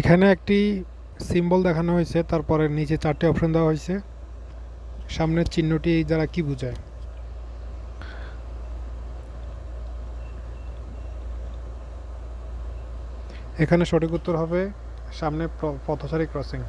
এখানে একটি সিম্বল দেখানো হয়েছে, তারপরে নিচে চারটি অপশন দেওয়া হয়েছে। সামনের চিহ্নটি দ্বারা কি বোঝায়? এখানে সঠিক উত্তর হবে সামনে পথচারী ক্রসিং।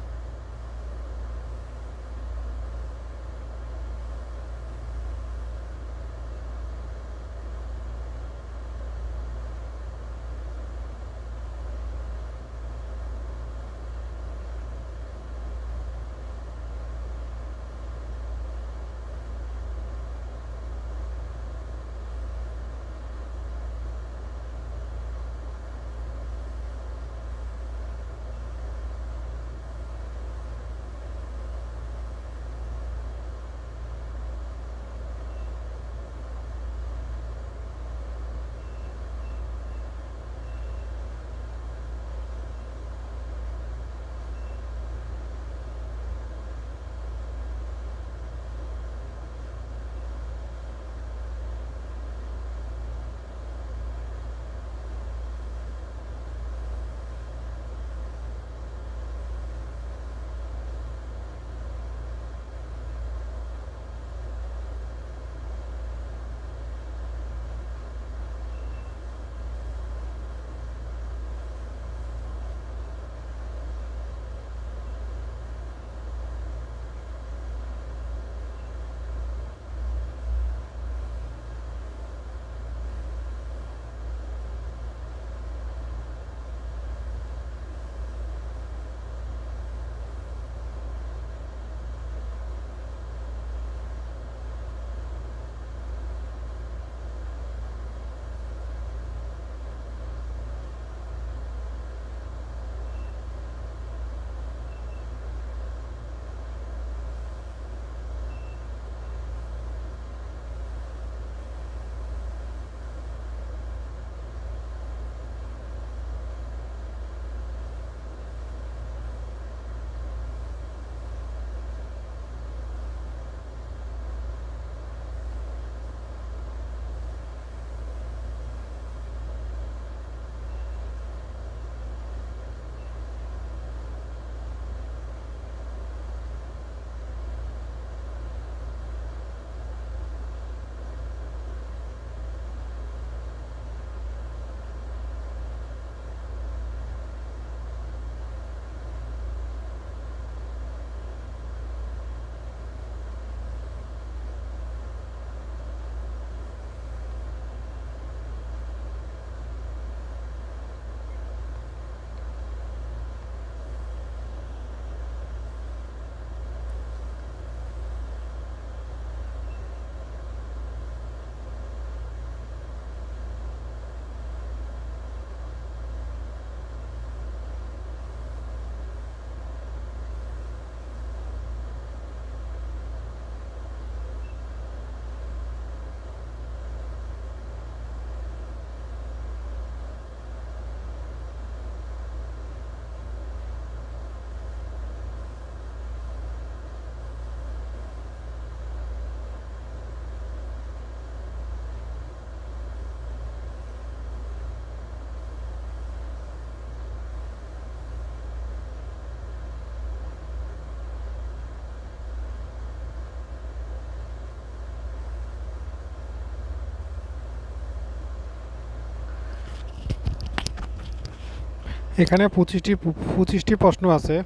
এখানে পঁচিশটি পঁচিশটি প্রশ্ন আছে।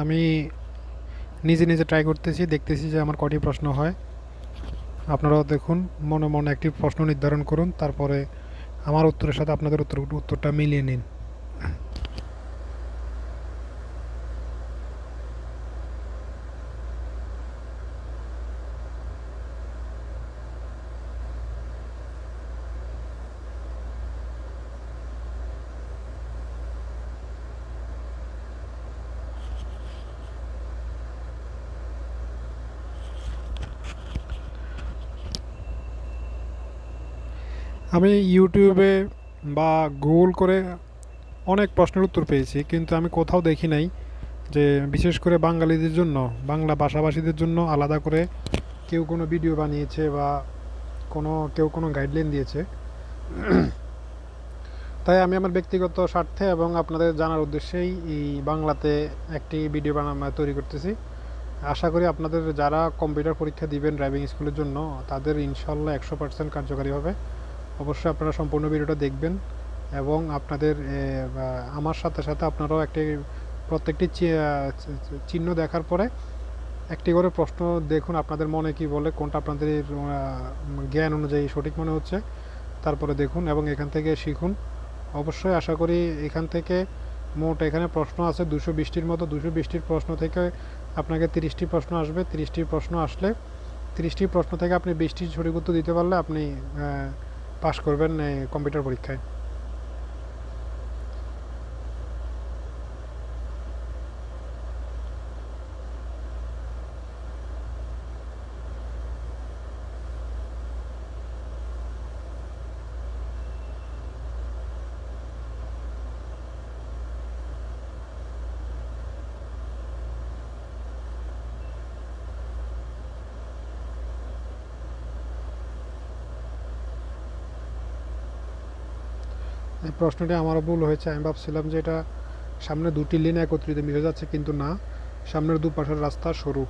আমি নিজে নিজে ট্রাই করতেছি, দেখতেছি যে আমার কটি প্রশ্ন হয়। আপনারাও দেখুন, মনে মনে একটি প্রশ্ন নির্ধারণ করুন, তারপরে আমার উত্তরের সাথে আপনাদের উত্তর, উত্তরটা মিলিয়ে নিন। আমি ইউটিউবে বা গুগল করে অনেক প্রশ্নের উত্তর পেয়েছি, কিন্তু আমি কোথাও দেখি নাই যে বিশেষ করে বাঙালিদের জন্য, বাংলা ভাষাভাষীদের জন্য আলাদা করে কেউ কোনো ভিডিও বানিয়েছে বা কোনো, কেউ কোনো গাইডলাইন দিয়েছে। তাই আমি আমার ব্যক্তিগত স্বার্থে এবং আপনাদের জানার উদ্দেশ্যেই এই বাংলাতে একটি ভিডিও বানানো তৈরি করতেছি। আশা করি আপনাদের যারা কম্পিউটার পরীক্ষা দিবেন ড্রাইভিং স্কুলের জন্য, তাদের ইনশাল্লাহ একশো পার্সেন্ট কার্যকারী হবে। অবশ্যই আপনারা সম্পূর্ণ ভিডিওটা দেখবেন এবং আপনাদের আমার সাথে সাথে আপনারাও একটি, প্রত্যেকটি চিহ্ন দেখার পরে একটি করে প্রশ্ন দেখুন আপনাদের মনে কি বলে, কোনটা আপনাদের জ্ঞান অনুযায়ী সঠিক মনে হচ্ছে, তারপরে দেখুন এবং এখান থেকে শিখুন। অবশ্যই আশা করি এখান থেকে মোট এখানে প্রশ্ন আছে দুশো বিশটির মতো, দুশো বিশটির প্রশ্ন থেকে আপনাকে তিরিশটি প্রশ্ন আসবে। তিরিশটি প্রশ্ন আসলে তিরিশটি প্রশ্ন থেকে আপনি বিশটি সঠিক উত্তর দিতে পারলে আপনি পাশ করবেন কম্পিউটার পরীক্ষায়। এই প্রশ্নটি আমারও ভুল হয়েছে। আমি ভাবছিলাম যে এটা সামনে দুটি লেন একত্রিত মিশে যাচ্ছে, কিন্তু না। সামনের দুপাশের রাস্তা সরু।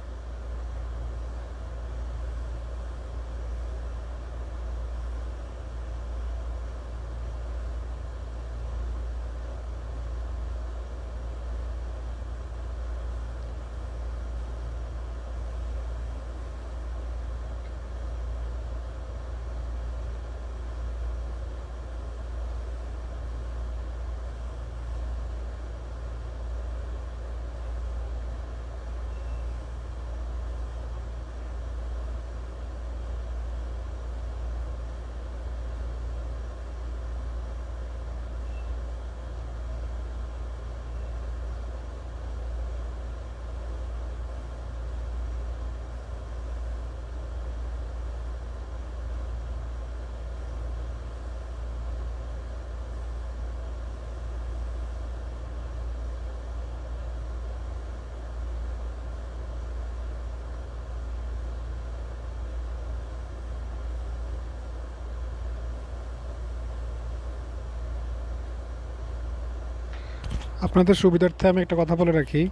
আপনাদের সুবিধার্থে আমি একটা কথা বলে রাখি।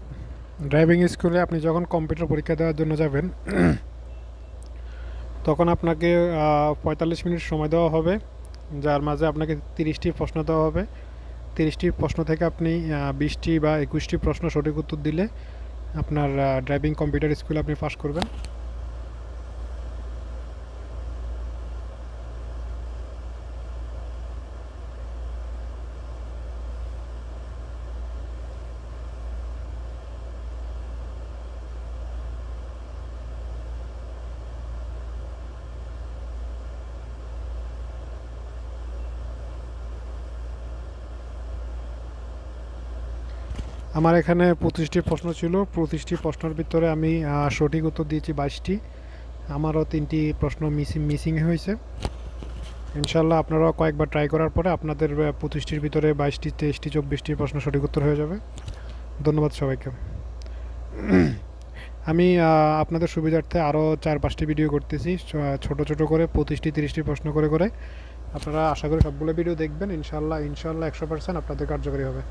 ড্রাইভিং স্কুলে আপনি যখন কম্পিউটার পরীক্ষা দেওয়ার জন্য যাবেন, তখন আপনাকে পঁয়তাল্লিশ মিনিট সময় দেওয়া হবে, যার মাঝে আপনাকে তিরিশটি প্রশ্ন দেওয়া হবে। তিরিশটি প্রশ্ন থেকে আপনি বিশটি বা একুশটি প্রশ্ন সঠিক উত্তর দিলে আপনার ড্রাইভিং কম্পিউটার স্কুলে আপনি পাস করবেন। আমার এখানে পঁচিশটি প্রশ্ন ছিল। পঁচিশটি প্রশ্নের ভিতরে আমি সঠিক উত্তর দিয়েছি বাইশটি। আমারও তিনটি প্রশ্ন মিসিং মিসিং হয়েছে। ইনশাল্লাহ আপনারাও কয়েকবার ট্রাই করার পরে আপনাদের পঁচিশটির ভিতরে বাইশটি, তেইশটি, চব্বিশটি প্রশ্ন সঠিক উত্তর হয়ে যাবে। ধন্যবাদ সবাইকে। আমি আপনাদের সুবিধার্থে আরও চার, পাঁচটি ভিডিও করতেছি। ছোট ছোট করে পঁচিশটি, তিরিশটি প্রশ্ন করে করে। আপনারা আশা করি সবগুলো ভিডিও দেখবেন। ইনশাল্লাহ ইনশাল্লাহ একশো পার্সেন্ট আপনাদের কার্যকরী হবে।